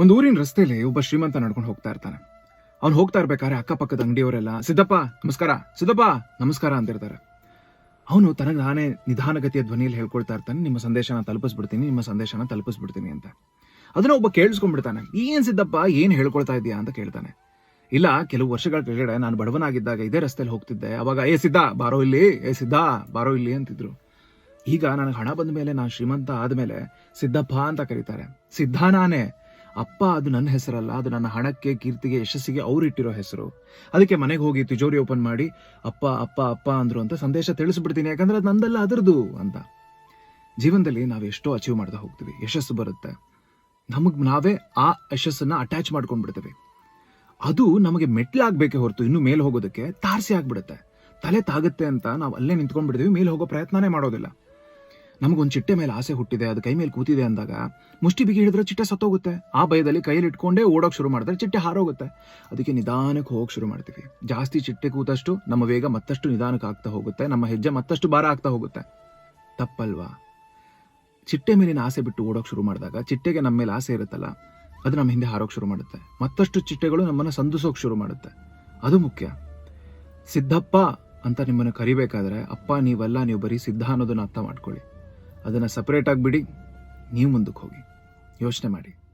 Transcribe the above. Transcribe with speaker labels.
Speaker 1: ಒಂದು ಊರಿನ ರಸ್ತೆಯಲ್ಲಿ ಒಬ್ಬ ಶ್ರೀಮಂತ ನಡ್ಕೊಂಡು ಹೋಗ್ತಾ ಇರ್ತಾನೆ. ಅವ್ನು ಹೋಗ್ತಾ ಇರ್ಬೇಕಾದ್ರೆ ಅಕ್ಕಪಕ್ಕದ ಅಂಗಡಿಯವರೆಲ್ಲ, ಸಿದ್ದಪ್ಪ, ನಮಸ್ಕಾರ ಸಿದ್ದಪ್ಪ, ನಮಸ್ಕಾರ ಅಂತಿರ್ತಾರೆ. ಅವನು ತನಗೆ ನಾನೇ ನಿಧಾನಗತಿಯ ಧ್ವನಿಯಲ್ಲಿ ಹೇಳ್ಕೊಳ್ತಾ ಇರ್ತಾನೆ, ನಿಮ್ಮ ಸಂದೇಶನ ತಲುಪಿಸ್ಬಿಡ್ತೀನಿ, ನಿಮ್ಮ ಸಂದೇಶನ ತಲುಪಿಸ್ಬಿಡ್ತೀನಿ ಅಂತ. ಅದನ್ನ ಒಬ್ಬ ಕೇಳಿಸ್ಕೊಂಡ್ಬಿಡ್ತಾನೆ, ಏನ್ ಸಿದ್ದಪ್ಪ, ಏನ್ ಹೇಳ್ಕೊಳ್ತಾ ಇದೀಯಾ ಅಂತ ಕೇಳ್ತಾನೆ. ಇಲ್ಲ, ಕೆಲವು ವರ್ಷಗಳ ಕೆಳಗಡೆ ನಾನು ಬಡವನಾಗಿದ್ದಾಗ ಇದೇ ರಸ್ತೆಯಲ್ಲಿ ಹೋಗ್ತಿದ್ದೆ. ಅವಾಗ, ಏ ಸಿದ್ಧ ಬಾರೋ ಇಲ್ಲಿ, ಏ ಸಿದ್ಧ ಬಾರೋ ಇಲ್ಲಿ ಅಂತಿದ್ರು. ಈಗ ನನಗೆ ಹಣ ಬಂದ ಮೇಲೆ ನಾನು ಶ್ರೀಮಂತ ಆದ್ಮೇಲೆ ಸಿದ್ದಪ್ಪ ಅಂತ ಕರೀತಾರೆ. ಸಿದ್ಧ ನಾನೇ ಅಪ್ಪ ಅದು ನನ್ನ ಹೆಸರಲ್ಲ, ಅದು ನನ್ನ ಹಣಕ್ಕೆ, ಕೀರ್ತಿಗೆ, ಯಶಸ್ಸಿಗೆ ಅವ್ರು ಇಟ್ಟಿರೋ ಹೆಸರು. ಅದಕ್ಕೆ ಮನೆಗೆ ಹೋಗಿ ತಿಜೋರಿ ಓಪನ್ ಮಾಡಿ, ಅಪ್ಪ ಅಪ್ಪ ಅಪ್ಪ ಅಂದ್ರು ಅಂತ ಸಂದೇಶ ತಿಳಿಸ್ಬಿಡ್ತೀನಿ, ಯಾಕಂದ್ರೆ ಅದು ನಂದಲ್ಲ ಅದರದು ಅಂತ. ಜೀವನದಲ್ಲಿ ನಾವು ಎಷ್ಟೋ ಅಚೀವ್ ಮಾಡ್ತಾ ಹೋಗ್ತೀವಿ, ಯಶಸ್ಸು ಬರುತ್ತೆ. ನಮಗೆ ನಾವೇ ಆ ಯಶಸ್ಸನ್ನ ಅಟ್ಯಾಚ್ ಮಾಡ್ಕೊಂಡ್ಬಿಡ್ತೀವಿ. ಅದು ನಮಗೆ ಮೆಟ್ಲಾಗ್ಬೇಕೆ ಹೊರತು, ಇನ್ನೂ ಮೇಲೆ ಹೋಗೋದಕ್ಕೆ ತಾರಸಿ ಆಗ್ಬಿಡುತ್ತೆ. ತಲೆ ತಾಗುತ್ತೆ ಅಂತ ನಾವು ಅಲ್ಲೇ ನಿಂತ್ಕೊಂಡ್ಬಿಡ್ತೀವಿ, ಮೇಲೆ ಹೋಗೋ ಪ್ರಯತ್ನನೇ ಮಾಡೋದಿಲ್ಲ. ನಮಗೊಂದು ಚಿಟ್ಟೆ ಮೇಲೆ ಆಸೆ ಹುಟ್ಟಿದೆ, ಅದು ಕೈ ಮೇಲೆ ಕೂತಿದೆ ಅಂದಾಗ ಮುಷ್ಟಿ ಬಿಗಿ ಹಿಡಿದ್ರೆ ಚಿಟ್ಟೆ ಸತ್ತೋಗುತ್ತೆ. ಆ ಭಯದಲ್ಲಿ ಕೈಯಲ್ಲಿ ಇಟ್ಕೊಂಡೇ ಓಡೋಕೆ ಶುರು ಮಾಡಿದ್ರೆ ಚಿಟ್ಟೆ ಹಾರೋಗುತ್ತೆ. ಅದಕ್ಕೆ ನಿಧಾನಕ್ಕೆ ಹೋಗೋಕೆ ಶುರು ಮಾಡ್ತೀವಿ. ಜಾಸ್ತಿ ಚಿಟ್ಟೆ ಕೂತಷ್ಟು ನಮ್ಮ ವೇಗ ಮತ್ತಷ್ಟು ನಿಧಾನಕ್ಕೆ ಆಗ್ತಾ ಹೋಗುತ್ತೆ, ನಮ್ಮ ಹೆಜ್ಜೆ ಮತ್ತಷ್ಟು ಭಾರ ಆಗ್ತಾ ಹೋಗುತ್ತೆ. ತಪ್ಪಲ್ವಾ? ಚಿಟ್ಟೆ ಮೇಲಿನ ಆಸೆ ಬಿಟ್ಟು ಓಡೋಕೆ ಶುರು ಮಾಡಿದಾಗ ಚಿಟ್ಟೆಗೆ ನಮ್ಮ ಮೇಲೆ ಆಸೆ ಇರುತ್ತಲ್ಲ, ಅದು ನಮ್ಮ ಹಿಂದೆ ಹಾರೋಕೆ ಶುರು ಮಾಡುತ್ತೆ. ಮತ್ತಷ್ಟು ಚಿಟ್ಟೆಗಳು ನಮ್ಮನ್ನು ಸಂದಿಸೋಕೆ ಶುರು ಮಾಡುತ್ತೆ. ಅದು ಮುಖ್ಯ. ಸಿದ್ದಪ್ಪ ಅಂತ ನಿಮ್ಮನ್ನು ಕರಿಬೇಕಾದ್ರೆ, ಅಪ್ಪ ನೀವೆಲ್ಲ, ನೀವು ಬರೀ ಸಿದ್ಧ ಅನ್ನೋದನ್ನ ಅರ್ಥ ಮಾಡ್ಕೊಳ್ಳಿ. ಅದನ್ನ ಸಪ್ರೇಟಾಗಿ ಆಗಿಬಿಡಿ ನೀವು ಮುಂದಕ್ಕೆ ಹೋಗಿ. ಯೋಚನೆ ಮಾಡಿ.